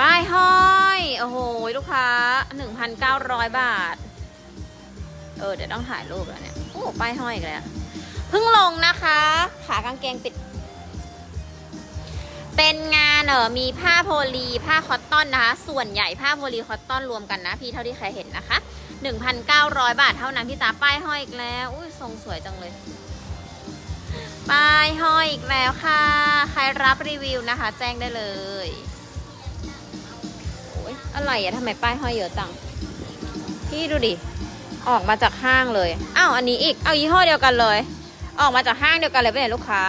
ป้ายห้อย โอ้โห ลูกค้า 1,900 บาท เออ เดี๋ยวต้องถ่ายรูปแล้วเนี่ย โอ้ป้ายห้อยอีกแล้วเพิ่งลงนะคะ ขากางเกงปิด เป็นงานเออมีผ้าโพลีผ้าคอตตอนนะคะ ส่วนใหญ่ผ้าโพลีคอตตอนรวมกันนะ พี่เท่าที่ใครเห็นนะคะ 1,900 บาทเท่านั้นพี่จ๋าป้ายห้อยอีกแล้ว อุ้ยทรงสวยจังเลยป้ายห้อยอีกแล้วค่ะ ใครรับรีวิวนะคะ แจ้งได้เลย อะไรอะทำไมป้ายห้อยเยอะจัง พี่ดูดิ ออกมาจากห้างเลย อ้าวอันนี้อีก เอายี่ห้อเดียวกันเลย ออกมาจากห้างเดียวกันเลยเป็นลูกค้า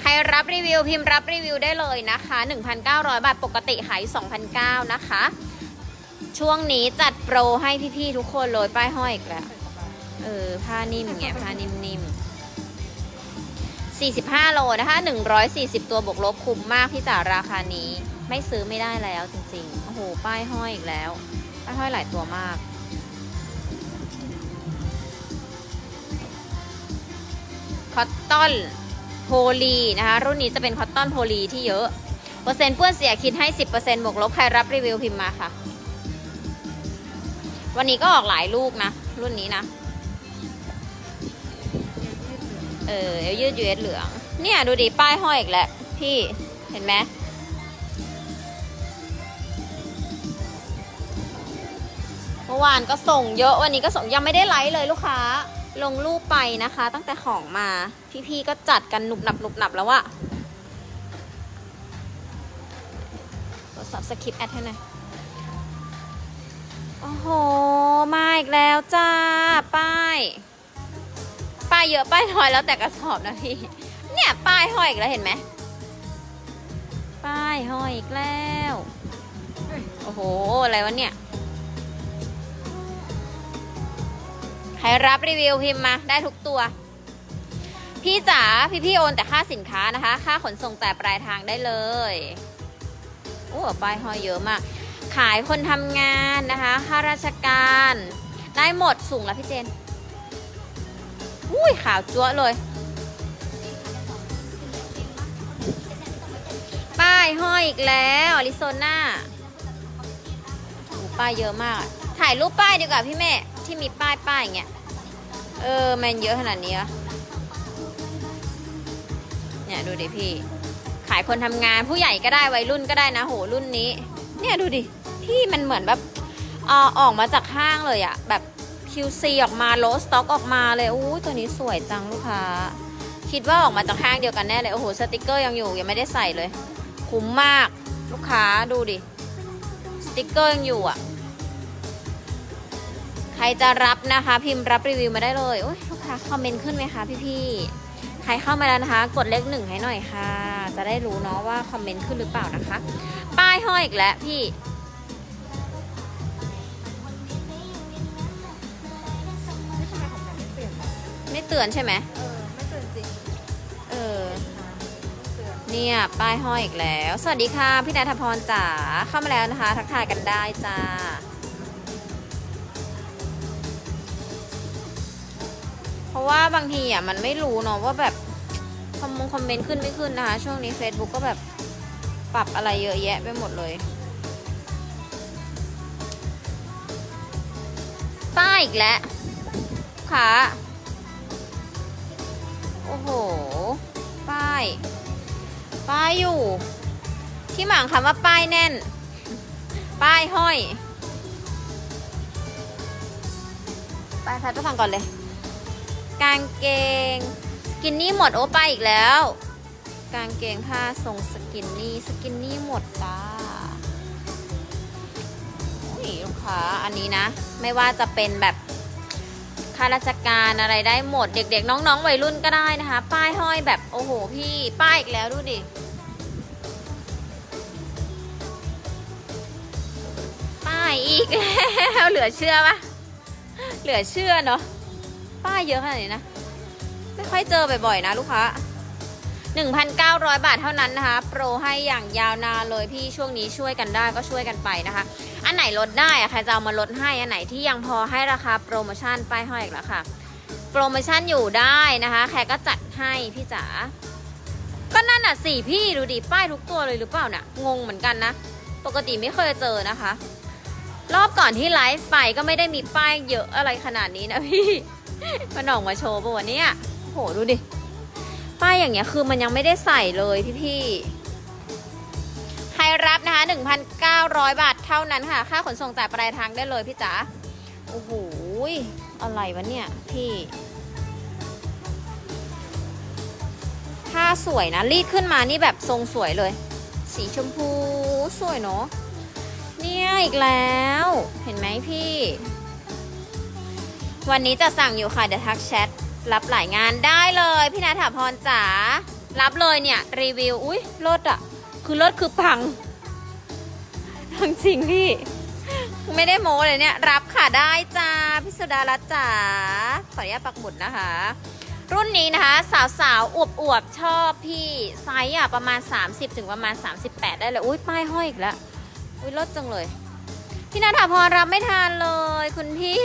ใครรับรีวิวพิมพ์รับรีวิวได้เลยนะคะ 1,900 บาทปกติขาย2,900 นะคะ ช่วงนี้จัดโปรให้พี่ๆทุกคนเลยป้ายห้อยอีกแล้ว เออผ้านิ่มไงผ้านิ่มๆ 45 โลนะคะ 140 ตัวบวกลบคุ้มมากพี่จ๋าราคานี้ไม่ซื้อไม่ได้แล้วจริงๆ โอ้โห ป้ายห้อยอีกแล้ว ป้ายห้อยหลายตัวมาก คอตตอนโพลีนะคะ รุ่นนี้จะเป็นคอตตอนโพลีที่เยอะ เปอร์เซ็นต์เปื้อนเสียคิดให้ 10%บวกลบ ใครรับรีวิวพิมพ์มาค่ะ วันนี้ก็ออกหลายลูกนะ รุ่นนี้นะ เออเอวยืดยูเอสเหลือง เนี่ยดูดิป้ายห้อยอีกแล้วพี่เห็นไหมเมื่อวานก็ส่งเยอะวันนี้ก็ส่งยังไม่ได้ไลฟ์เลยลูกค้า ลงรูปไปนะคะ ตั้งแต่ของมา พี่ๆก็จัดกันหนุบหนับหนุบหนับแล้วอะโทรศัพท์สคริปแอดให้หน่อยโอ้โห มาอีกแล้วจ้า ป้าย ป้ายเยอะป้ายน้อยแล้วแต่กระสอบนะพี่ เนี่ยป้ายห้อยอีกแล้วเห็นไหม ป้ายห้อยอีกแล้ว โอ้โห อะไรวะเนี่ย ใครรับรีวิวพิมพ์มาได้ทุกตัว พี่จ๋าพี่พี่โอนแต่ค่าสินค้านะคะ ค่าขนส่งแต่ปลายทางได้เลย โอ้ป้ายห้อยเยอะมาก ขายคนทำงานนะคะข้าราชการ ได้หมดสูงแล้วพี่เจน อุ้ยขาวจั๊วะเลย ป้ายห้อยอีกแล้วอริโซนาป้ายเยอะมากอะถ่ายรูปป้ายดีกว่าพี่แม่ ที่มีป้ายป้ายอย่างเงี้ย เออมันเยอะขนาดนี้วะเนี่ยดูดิพี่ ขายคนทำงานผู้ใหญ่ก็ได้วัยรุ่นก็ได้นะโหรุ่นนี้ เนี่ยดูดิ พี่มันเหมือนแบบเออออกมาจากห้างเลยอะแบบ QC ออกมาโลสต็อกออกมาเลยอู้ตัวนี้สวยจังลูกค้า คิดว่าออกมาจากห้างเดียวกันแน่เลย โอ้โห สติกเกอร์ยังอยู่ยังไม่ได้ใส่เลย คุ้มมากลูกค้าดูดิ สติกเกอร์ยังอยู่อะ ใครจะรับนะคะ พิมพ์รับรีวิวมาได้เลยโอ้ยลูกค้าคอมเมนต์ขึ้นไหมคะพี่ๆ ใครเข้ามาแล้วนะคะ กดเลขหนึ่งให้หน่อยค่ะ จะได้รู้เนาะว่าคอมเมนต์ขึ้นหรือเปล่านะคะ ป้ายห้อยอีกแล้วพี่ เตือนใช่ไหมเออไม่เปลี่ยนจริงเออเนเนี่ยป้ายห้อยอีกแล้ว สวัสดีค่ะพี่นายทพรจ๋าเข้ามาแล้วนะคะ ทักทายกันได้จ้า เพราะว่าบางทีอะมันไม่รู้เนาะว่าแบบคอมมงคอมเมนต์ขึ้นไม่ขึ้นนะคะ ช่วงนี้ Facebook ก็แบบปรับอะไรเยอะแยะไปหมดเลย ป้ายอีกแล้วค่ะายป้ายอยู่ ที่หมางคำว่าป้ายแน่น ป้ายห้อยไปพัดไปฟังก่อนเลย กางเกงสกินนี่หมดโอ้ไปอีกแล้ว กางเกงผ้าทรงสกินนี่สกินนี่หมดจ้าอุ้ยลูกค้าอันนี้นะ ไม่ว่าจะเป็นแบบ ข้าราชการอะไรได้หมดเด็กๆ น้องๆ วัยรุ่นก็ได้นะคะ ป้ายห้อยแบบโอ้โหพี่ป้ายอีกแล้วดูดิป้ายอีกแล้วเหลือเชื่อปะเหลือเชื่อเนาะป้ายเยอะขนาดนี้นะไม่ค่อยเจอบ่อยๆนะลูกค้า1,900 บาทเท่านั้นนะคะ โปรให้อย่างยาวนานเลยพี่ช่วงนี้ช่วยกันได้ก็ช่วยกันไปนะคะ อันไหนลดได้อะใครจะเอามาลดให้ อันไหนที่ยังพอให้ราคาโปรโมชั่นป้ายห้อยอีกแล้วค่ะ โปรโมชั่นอยู่ได้นะคะแขกก็จัดให้พี่จ๋า ก็นั่นน่ะสี่พี่ดูดิป้ายทุกตัวเลยหรือเปล่าเนี่ยงงเหมือนกันนะ ปกติไม่เคยเจอนะคะ รอบก่อนที่ไลฟ์ไปก็ไม่ได้มีป้ายเยอะอะไรขนาดนี้นะพี่มันออกมาโชว์ปะวันนี้โหดูดิ ป้ายอย่างเงี้ยคือมันยังไม่ได้ใส่เลยพี่พี่ รรับนะคะ 1,900 บาทเท่านั้นค่ะ ค่าขนส่งจ่ายปลายทางได้เลยพี่จ๋าโอ้โหอะไรวะเนี่ยพี่ผ้าสวยนะรีดขึ้นมานี่แบบทรงสวยเลย สีชมพูสวยเนาะเนี่ยอีกแล้ว เห็นไหมพี่ วันนี้จะสั่งอยู่ค่ะ เดี๋ยวทักแชทรับหลายงานได้เลย พี่นาถาพรจ๋ารับเลยเนี่ย รีวิว อุ้ยรถอะ คือรถคือพังทั้งจริงพี่ ไม่ได้โม้เลยเนี่ย รับค่ะได้จ้าพิสุดารัตจ๋าขออนุญาตปักหมุดนะคะ รุ่นนี้นะคะ สาวๆอวบอวบชอบพี่ไซส์อะประมาณ 30 ถึงประมาณ 38 ได้เลย อุ้ยป้ายห้อยอีกแล้ว อุ้ยลดจังเลยพี่นาถาพรรับไม่ทานเลย คุณพี่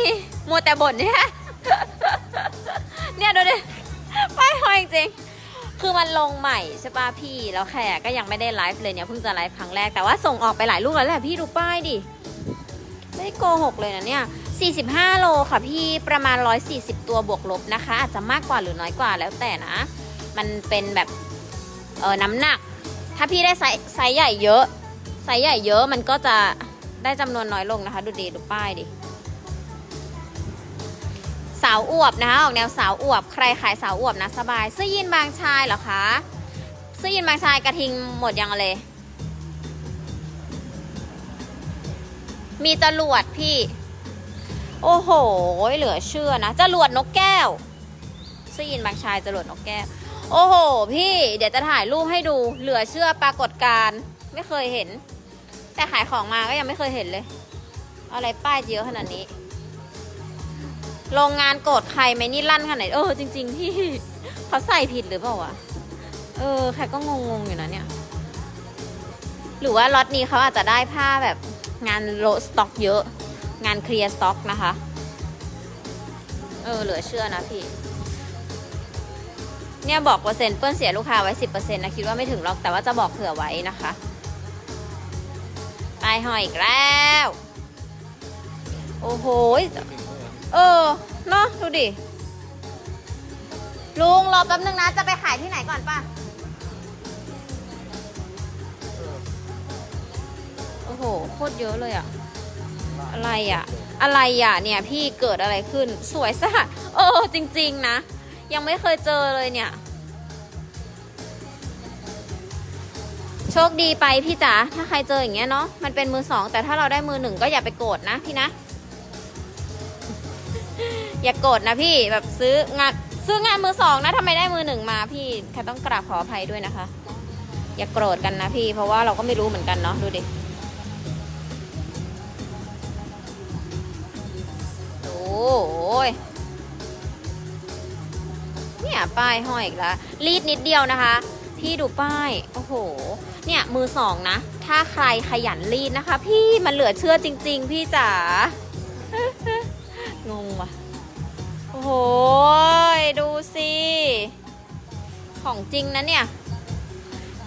มัวแต่บ่นเนี่ยเนี่ยดูดิป้ายห้อยจริง คือมันลงใหม่ใช่ป่ะพี่แล้วแขกก็ยังไม่ได้ไลฟ์เลยเนี่ยเพิ่งจะไลฟ์ครั้งแรกแต่ว่าส่งออกไปหลายลูกแล้วแหละพี่ดูป้ายดิไม่โกหกเลยนะเนี่ย 45 โลค่ะพี่ประมาณ 140 ตัวบวกลบนะคะ อาจจะมากกว่าหรือน้อยกว่าแล้วแต่นะ มันเป็นแบบเออน้ำหนัก ถ้าพี่ได้ไซส์ใหญ่เยอะไซส์ใหญ่เยอะมันก็จะได้จำนวนน้อยลงนะคะ ดูดีดูป้ายดิ สาวอวบนะคะออกแนวสาวอวบ ใครขายสาวอวบนะสบายเสื้อยีนบางชายเหรอคะเสื้อยีนบางชายกระทิงหมดยังเลย มีจรวดพี่ โอ้โห เหลือเชื่อนะจรวดนกแก้วเสื้อยีนบางชายจรวดนกแก้ว โอ้โห พี่เดี๋ยวจะถ่ายรูปให้ดู เหลือเชื่อปรากฏการไม่เคยเห็น แต่ขายของมาก็ยังไม่เคยเห็นเลย อะไรป้ายเยอะขนาดนี้ โรงงานโกรธใครไหมนี่ลั่นขนาดไหนเออจริงๆพี่เขาใส่ผิดหรือเปล่าวะเออใครก็งงๆอยู่นะเนี่ย หรือว่าล็อตนี้เขาอาจจะได้ผ้าแบบงานโลสต็อกเยอะ งานเคลียร์สต็อกนะคะ เออเหลือเชื่อนะพี่ เนี่ยบอกเปอร์เซ็นต์เปิ้ลเสียลูกค้าไว้สิบเปอร์เซ็นต์นะคิดว่าไม่ถึงหรอกแต่ว่าจะบอกเผื่อไว้นะคะไปหอยอีกแล้ว โอ้โห เออ เนาะดูดิ ลุงรอแป๊บนึงนะ จะไปขายที่ไหนก่อนป่ะ โอ้โห โคตรเยอะเลยอะอะไรอะอะไรอะเนี่ย พี่เกิดอะไรขึ้น สวยสะอาดเออ จริง ๆ นะ ยังไม่เคยเจอเลยเนี่ย โชคดีไปพี่จ๋า ถ้าใครเจออย่างเงี้ยเนาะ มันเป็นมือสอง แต่ถ้าเราได้มือหนึ่งก็อย่าไปโกรธนะพี่นะ อย่าโกรธนะพี่แบบซื้องานซื้องานมือสองนะทำไมได้มือหนึ่งมาพี่แค่ต้องกราบขออภัยด้วยนะคะ อย่าโกรธกันนะพี่ เพราะว่าเราก็ไม่รู้เหมือนกันเนาะดูดิโอ้ยเนี่ยป้ายห้อยอีกแล้วรีดนิดเดียวนะคะ พี่ดูป้ายโอ้โห เนี่ยมือสองนะ ถ้าใครขยันรีดนะคะ พี่มันเหลือเชื่อจริง ๆ พี่จ๋า โอ้โหดูสิ ของจริงนะเนี่ย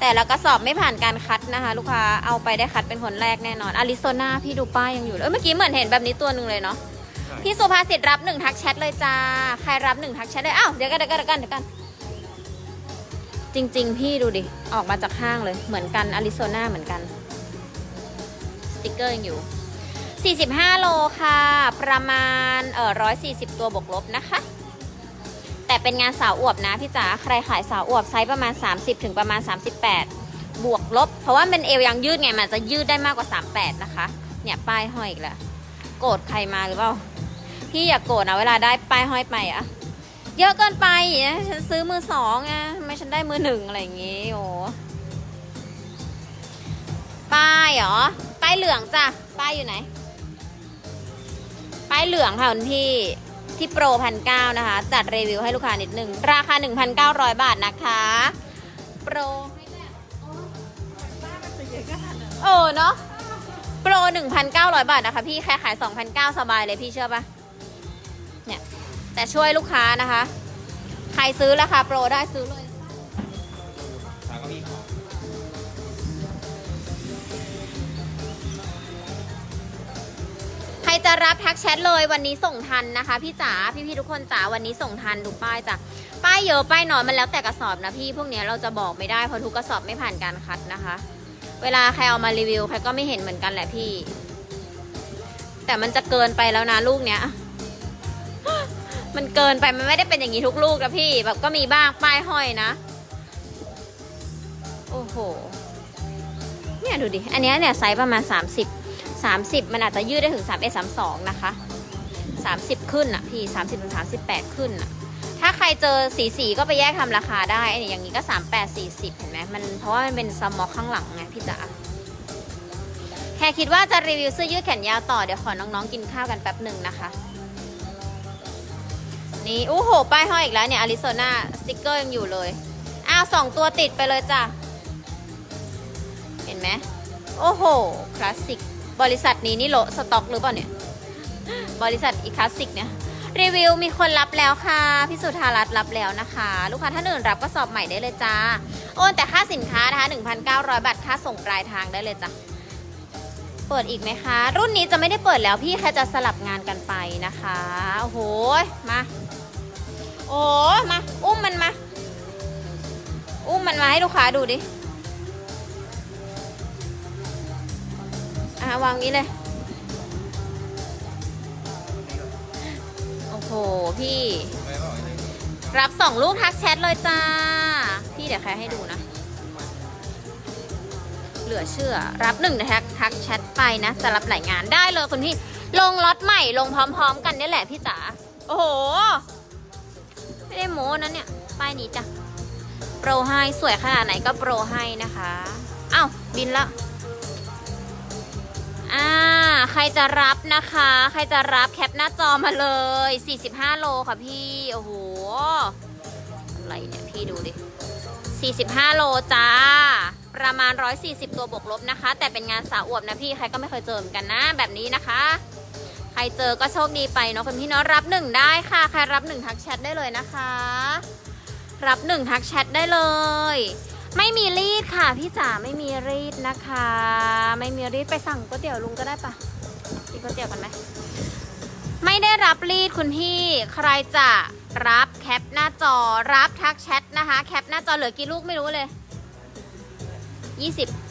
แต่ละกระสอบไม่ผ่านการคัดนะคะ ลูกค้าเอาไปได้คัดเป็นคนแรกแน่นอนอาริโซนาพี่ดูป้ายยังอยู่เลยเอ้ยเมื่อกี้เหมือนเห็นแบบนี้ตัวหนึ่งเลยเนาะพี่สุภาษิตรับหนึ่งทักแชทเลยจ้า ใครรับหนึ่งทักแชทเลยอ้าวเดี๋ยวกันเดี๋ยวกันเดี๋ยวกันเดี๋ยวกัน จริง ๆ พี่ดูดิ ออกมาจากห้างเลยเหมือนกันอาริโซนาเหมือนกัน สติกเกอร์ยังอยู่ 45 โลค่ะ ประมาณเอ่อ140 ตัวบวกลบนะคะ แต่เป็นงานสาวอวบนะพี่จ๋า ใครขายสาวอวบไซส์ประมาณ 30 ถึงประมาณ 38 บวกลบ เพราะว่าเป็นเอวยังยืดไง มันจะยืดได้มากกว่า 38 นะคะ เนี่ยป้ายห้อยอีกแล้ว โกรธใครมาหรือเปล่า พี่อย่ากโกรธนะเวลาได้ป้ายห้อยไปอะเยอะเกินไปนะฉันซื้อมือสองไงไม่ฉันได้มือหนึ่งอะไรอย่างงี้ โอ้ป้ายเหรอ ป้ายเหลืองจ้ะ ป้ายอยู่ไหน ป้ายเหลืองค่ะคุณพี่ที่โปรพันเก้านะคะ จัดรีวิวให้ลูกค้านิดหนึ่งราคา 1,900 บาทนะคะ โปรบ้านมันจะเอะขนาดนั้นโอ้เนาะโปร 1,900 บาทนะคะ พี่แค่ขาย 2,900 สบายเลยพี่เชื่อปะเนี่ย แต่ช่วยลูกค้านะคะ ใครซื้อราคาโปรได้ซื้อเลย จะรับทักแชทเลยวันนี้ส่งทันนะคะพี่จ๋าพี่ๆทุกคนจ๋าวันนี้ส่งทันดูป้ายจ้ะป้ายเยอะป้ายน้อยมันแล้วแต่กระสอบนะพี่พวกเนี้ยเราจะบอกไม่ได้เพราะทุกกระสอบไม่ผ่านการคัดนะคะ เวลาใครเอามารีวิวใครก็ไม่เห็นเหมือนกันแหละพี่ แต่มันจะเกินไปแล้วนะลูกเนี้ยมันเกินไปมันไม่ได้เป็นอย่างนี้ทุกลูกนะพี่ แบบก็มีบ้างป้ายห้อยนะโอ้โหเนี่ยดูดิอันนี้เนี่ยไซส์ประมาณ 30 30 มันอาจจะยืดได้ถึง 3 1 3 2 นะคะ 30 ขึ้นอะพี่ 30ถึง38 ขึ้นอะถ้าใครเจอสีสีก็ไปแยกทำราคาได้อันนี้อย่างนี้ก็ 38 40 เห็นไหมมันเพราะว่ามันเป็นสมอกข้างหลังไงพี่จ๋าแค่คิดว่าจะรีวิวเสื้อยืดแขนยาวต่อเดี๋ยวขอน้องๆกินข้าวกันแป๊บหนึ่งนะคะนี่โอ้โห ป้ายห้อยอีกแล้วเนี่ยอาริโซนาสติกเกอร์ยังอยู่เลยอ้าวสองตัวติดไปเลยจ้ะ เห็นไหมโอ้โห คลาสสิก บริษัทนี้นี่โลสต็อกหรือเปล่าเนี่ย บริษัทอีคลาสสิกเนี่ยรีวิวมีคนรับแล้วค่ะพี่สุธารัตน์รับแล้วนะคะ ลูกค้าท่านอื่นรับก็สอบใหม่ได้เลยจ้า โอนแต่ค่าสินค้านะคะ1,900 บาทค่าส่งปลายทางได้เลยจ้ะเปิดอีกไหมคะ รุ่นนี้จะไม่ได้เปิดแล้วพี่แค่จะสลับงานกันไปนะคะโอ้โหมาโอ้มา อุ้มมันมา อุ้มมันมาให้ลูกค้าดูดิ อะวางนี้เลย โอ้โห พี่ รับสองลูกทักแชทเลยจ้า พี่เดี๋ยวใครให้ดูนะ เหลือเชื่อ รับหนึ่งทักทักแชทไปนะ จะรับหลายงานได้เลยคุณพี่ ลงล็อตใหม่ลงพร้อมๆ กันนี่แหละพี่จ๋า โอ้โห ไม่ได้โม้นะเนี่ย ป้ายนี้จ้ะ โปรให้สวยขนาดไหนก็โปรให้นะคะ อ้าวบินละ อ่าใครจะรับนะคะ ใครจะรับแคปหน้าจอมาเลย 45 โลค่ะพี่ โอ้โห อะไรเนี่ย พี่ดูดิ 45 โลจ้า ประมาณ 140 ตัวบวกลบนะคะ แต่เป็นงานสาวอวบนะพี่ ใครก็ไม่เคยเจอเหมือนกันนะ แบบนี้นะคะ ใครเจอก็โชคดีไปเนาะคุณพี่เนาะ รับหนึ่งได้ค่ะ ใครรับหนึ่งทักแชทได้เลยนะคะ รับหนึ่งทักแชทได้เลย ไม่มีรีดค่ะพี่จ๋าไม่มีรีดนะคะ ไม่มีรีดไปสั่งก๋วยเตี๋ยวลุงก็ได้ปะกินก๋วยเตี๋ยวกันไหมไม่ได้รับรีดคุณพี่ใครจะรับแคปหน้าจอรับทักแชทนะคะ แคปหน้าจอเหลือกี่ลูกไม่รู้เลย 20